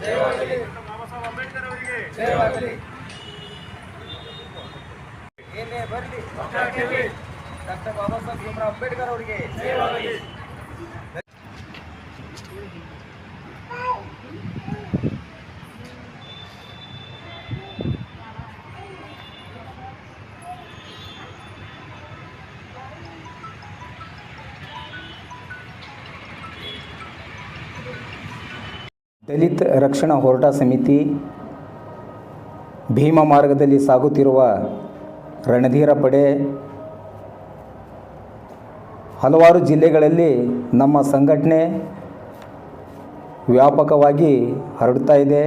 ಬಾಬಾ ಸಾಹೇಬ್ ಅಂಬೇಡ್ಕರ್ ಅವರಿಗೆ ಏನೇ ಬರಲಿ ಡಾಕ್ಟರ್ ಬಾಬಾ ಸಾಹೇಬ್ ಭೀಮರಾವ್ ಅಂಬೇಡ್ಕರ್ ಅವರಿಗೆ. ದಲಿತ ರಕ್ಷಣಾ ಹೋರಾಟ ಸಮಿತಿ ಭೀಮ ಮಾರ್ಗದಲ್ಲಿ ಸಾಗುತ್ತಿರುವ ರಣಧೀರ ಪಡೆ ಹಲವಾರು ಜಿಲ್ಲೆಗಳಲ್ಲಿ ನಮ್ಮ ಸಂಘಟನೆ ವ್ಯಾಪಕವಾಗಿ ಹರಡ್ತಾ ಇದೆ.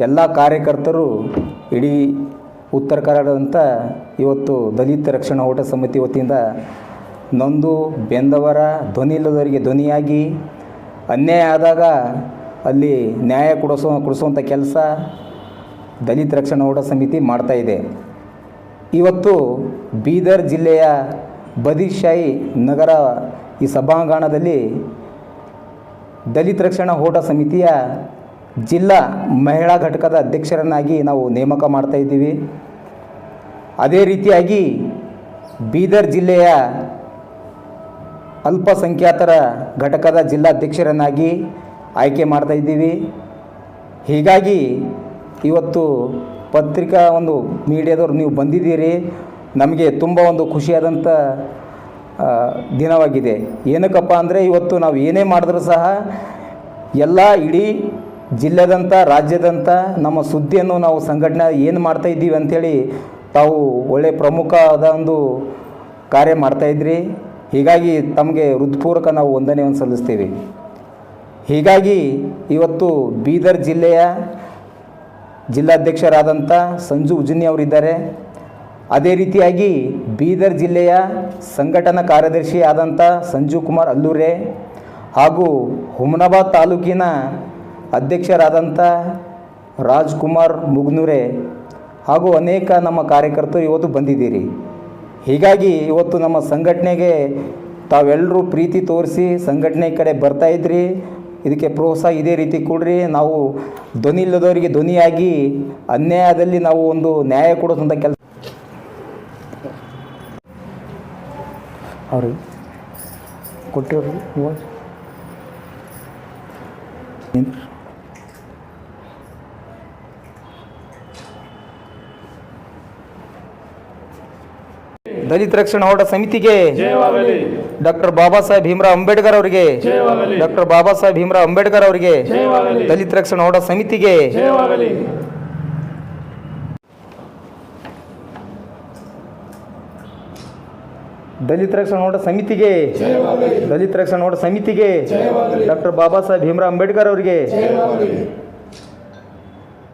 ಎಲ್ಲ ಕಾರ್ಯಕರ್ತರು ಇಡೀ ಉತ್ತರ ಕರ್ನಾಟಕದಂಥ ಇವತ್ತು ದಲಿತ ರಕ್ಷಣಾ ಹೋರಾಟ ಸಮಿತಿ ವತಿಯಿಂದ ನೊಂದು ಬೆಂದವರ ಧ್ವನಿ ಇಲ್ಲದವರಿಗೆ ಧ್ವನಿಯಾಗಿ ಅನ್ಯಾಯ ಆದಾಗ ಅಲ್ಲಿ ನ್ಯಾಯ ಕೊಡಿಸೋ ಕೊಡಿಸುವಂಥ ಕೆಲಸ ದಲಿತ ರಕ್ಷಣಾ ಹೋರಾಟ ಸಮಿತಿ ಮಾಡ್ತಾ ಇದೆ. ಇವತ್ತು ಬೀದರ್ ಜಿಲ್ಲೆಯ ಬದಿಶಾಹಿ ನಗರ ಈ ಸಭಾಂಗಣದಲ್ಲಿ ದಲಿತ ರಕ್ಷಣಾ ಹೋರಾಟ ಸಮಿತಿಯ ಜಿಲ್ಲಾ ಮಹಿಳಾ ಘಟಕದ ಅಧ್ಯಕ್ಷರನ್ನಾಗಿ ನಾವು ನೇಮಕ ಮಾಡ್ತಾ ಇದ್ದೀವಿ. ಅದೇ ರೀತಿಯಾಗಿ ಬೀದರ್ ಜಿಲ್ಲೆಯ ಅಲ್ಪಸಂಖ್ಯಾತರ ಘಟಕದ ಜಿಲ್ಲಾಧ್ಯಕ್ಷರನ್ನಾಗಿ ಆಯ್ಕೆ ಮಾಡ್ತಾ ಇದ್ದೀವಿ. ಹೀಗಾಗಿ ಇವತ್ತು ಪತ್ರಿಕಾ ಒಂದು ಮೀಡಿಯಾದವ್ರು ನೀವು ಬಂದಿದ್ದೀರಿ. ನಮಗೆ ತುಂಬ ಒಂದು ಖುಷಿಯಾದಂಥ ದಿನವಾಗಿದೆ. ಏನಕ್ಕಪ್ಪ ಅಂದರೆ ಇವತ್ತು ನಾವು ಏನೇ ಮಾಡಿದ್ರೂ ಸಹ ಎಲ್ಲ ಇಡೀ ಜಿಲ್ಲೆದಂಥ ರಾಜ್ಯದಂಥ ನಮ್ಮ ಸುದ್ದಿಯನ್ನು ನಾವು ಸಂಘಟನೆ ಏನು ಮಾಡ್ತಾ ಇದ್ದೀವಿ ಅಂಥೇಳಿ ತಾವು ಒಳ್ಳೆಯ ಪ್ರಮುಖವಾದ ಒಂದು ಕಾರ್ಯ ಮಾಡ್ತಾಯಿದ್ರಿ ಹೀಗಾಗಿ ತಮಗೆ ಹೃತ್ಪೂರ್ವಕ ನಾವು ವಂದನೆಯನ್ನು ಸಲ್ಲಿಸ್ತೀವಿ. ಹೀಗಾಗಿ ಇವತ್ತು ಬೀದರ್ ಜಿಲ್ಲೆಯ ಜಿಲ್ಲಾಧ್ಯಕ್ಷರಾದಂಥ ಸಂಜು ಉಜ್ಜನಿ ಅವರಿದ್ದಾರೆ. ಅದೇ ರೀತಿಯಾಗಿ ಬೀದರ್ ಜಿಲ್ಲೆಯ ಸಂಘಟನಾ ಕಾರ್ಯದರ್ಶಿ ಆದಂಥ ಸಂಜು ಕುಮಾರ್ ಅಲ್ಲೂರೆ ಹಾಗೂ ಹುಮನಾಬಾದ್ ತಾಲೂಕಿನ ಅಧ್ಯಕ್ಷರಾದಂಥ ರಾಜ್ಕುಮಾರ್ ಮುಗ್ನೂರೆ ಹಾಗೂ ಅನೇಕ ನಮ್ಮ ಕಾರ್ಯಕರ್ತರು ಇವತ್ತು ಬಂದಿದ್ದೀರಿ. ಹೀಗಾಗಿ ಇವತ್ತು ನಮ್ಮ ಸಂಘಟನೆಗೆ ತಾವೆಲ್ಲರೂ ಪ್ರೀತಿ ತೋರಿಸಿ ಸಂಘಟನೆ ಕಡೆ ಬರ್ತಾ ಇದ್ರಿ. ಇದಕ್ಕೆ ಪ್ರೋತ್ಸಾಹ ಇದೇ ರೀತಿ ಕೊಡ್ರಿ. ನಾವು ಧ್ವನಿ ಇಲ್ಲದವರಿಗೆ ಧ್ವನಿಯಾಗಿ ಅನ್ಯಾಯದಲ್ಲಿ ನಾವು ಒಂದು ನ್ಯಾಯ ಕೊಡೋದಂಥ ಕೆಲಸ ಅವ್ರಿಗೆ ಕೊಟ್ಟಿವ್ರಿ ದಲಿತ ರಕ್ಷಣಾ ಹೋರಾಟ ಸಮಿತಿಗೆ ಜಯವಾಗಲಿ ಡಾಕ್ಟರ್ ಬಾಬಾ ಸಾಹೇಬ್ ಭೀಮರಾವ್ ಅಂಬೇಡ್ಕರ್ ಅವರಿಗೆ ಜಯವಾಗಲಿ ಡಾಕ್ಟರ್ ಬಾಬಾ ಸಾಹೇಬ್ ಭೀಮರಾವ್ ಅಂಬೇಡ್ಕರ್ ಅವರಿಗೆ ಜಯವಾಗಲಿ ದಲಿತ ರಕ್ಷಣಾ ಹೋರಾಟ ಸಮಿತಿಗೆ ಜಯವಾಗಲಿ ದಲಿತ ರಕ್ಷಣಾ ಹೋರಾಟ ಸಮಿತಿಗೆ ದಲಿತ ರಕ್ಷಣಾ ಹೋರಾಟ ಸಮಿತಿಗೆ ಡಾಕ್ಟರ್ ಬಾಬಾ ಸಾಹೇಬ್ ಭೀಮರಾವ್ ಅಂಬೇಡ್ಕರ್ ಅವರಿಗೆ